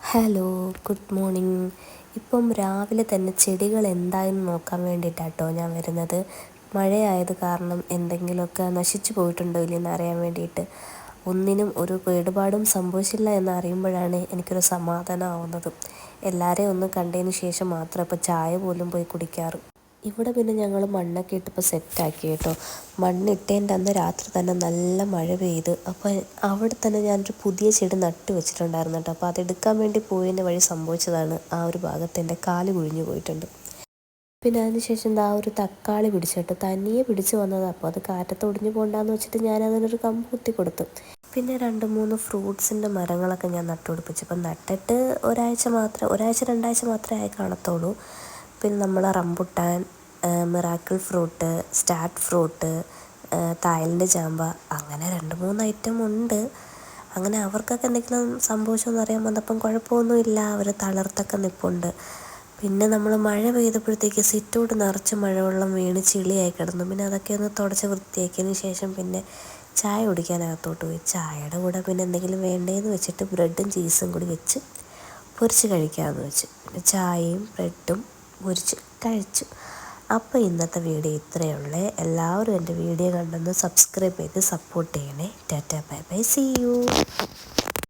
Hello good morning ഇപ്പം രാവിലെ തന്നെ ചെടികൾ എന്തായെന്ന് നോക്കാൻ വേണ്ടിയിട്ടാട്ടോ ഞാൻ വരുന്നത്. മഴയായത് കാരണം എന്തെങ്കിലുമൊക്കെ നശിച്ചു പോയിട്ടുണ്ടോ ഇല്ലയെന്ന് അറിയാൻ വേണ്ടിയിട്ട്. ഒന്നിനും ഒരു കേടുപാടും സംഭവിച്ചില്ല എന്ന് അറിയുമ്പോഴാണ് എനിക്കൊരു സമാധാനമാവുന്നത് എല്ലാവരെയും ഒന്ന് കണ്ടതിന് ശേഷം മാത്രം ഇപ്പോൾ ചായ പോലും പോയി കുടിക്കാറ്. ഇവിടെ പിന്നെ ഞങ്ങൾ മണ്ണൊക്കെ ഇട്ടപ്പോൾ സെറ്റാക്കി കേട്ടോ. മണ്ണിട്ടേന്റെ അന്ന് രാത്രി തന്നെ നല്ല മഴ പെയ്ത്. അപ്പോൾ അവിടെ തന്നെ ഞാനൊരു പുതിയ ചെടി നട്ടു വെച്ചിട്ടുണ്ടായിരുന്നു കേട്ടോ. അപ്പോൾ അതെടുക്കാൻ വേണ്ടി പോയതിന്റെ വഴി സംഭവിച്ചതാണ് ആ ഒരു ഭാഗത്ത് എന്റെ കാൽ കുഴിഞ്ഞു പോയിട്ടുണ്ട്. പിന്നെ അതിനുശേഷം എന്താ ഒരു തക്കാളി പിടിച്ചിട്ട് തനിയെ പിടിച്ച് വന്നത്. അപ്പോൾ അത് കാറ്റത്ത് ഒടിഞ്ഞു പോകണ്ടെന്ന് വെച്ചിട്ട് ഞാൻ അതിനൊരു കമ്പ് കുത്തി കൊടുത്തു. പിന്നെ രണ്ട് മൂന്ന് ഫ്രൂട്ട്സിന്റെ മരങ്ങളൊക്കെ ഞാൻ നട്ടുപിടിപ്പിച്ചു. അപ്പം നട്ടിട്ട് ഒരാഴ്ച മാത്രം ഒരാഴ്ച രണ്ടാഴ്ച മാത്രമേ ആയി കാണത്തുള്ളൂ. പിന്നെ നമ്മൾ rambutan miracle fruit star fruit തായലിന്റെ ചാമ്പ അങ്ങനെ രണ്ട് മൂന്ന് ഐറ്റം ഉണ്ട്. അങ്ങനെ അവർക്കൊക്കെ എന്തെങ്കിലും സംഭവിച്ചോന്ന് അറിയാൻ വന്നപ്പം കുഴപ്പമൊന്നുമില്ല. അവർ തളർത്തൊക്കെ നിൽപ്പുണ്ട് പിന്നെ നമ്മൾ മഴ പെയ്തപ്പോഴത്തേക്ക് സിറ്റോട് നിറച്ച് മഴവെള്ളം വീണ് ചെളിയായി കിടന്നു. പിന്നെ അതൊക്കെ ഒന്ന് തുടച്ച് വൃത്തിയാക്കിയതിന് ശേഷം പിന്നെ ചായ കുടിക്കാനകത്തോട്ട് പോയി. ചായയുടെ കൂടെ പിന്നെ എന്തെങ്കിലും വേണ്ടേന്ന് വെച്ചിട്ട് ബ്രെഡും ചീസും കൂടി വെച്ച് പൊരിച്ച് കഴിക്കാമെന്ന് വെച്ച്. പിന്നെ ചായയും ബ്രെഡും പൊരിച്ച് കഴിച്ചു. അപ്പോൾ ഇന്നത്തെ വീഡിയോ ഇത്രയേ ഉള്ളേ എല്ലാവരും എന്റെ വീഡിയോ കണ്ടൊന്ന് സബ്സ്ക്രൈബ് ചെയ്ത് സപ്പോർട്ട് ചെയ്യണേ. Tata bye bye see you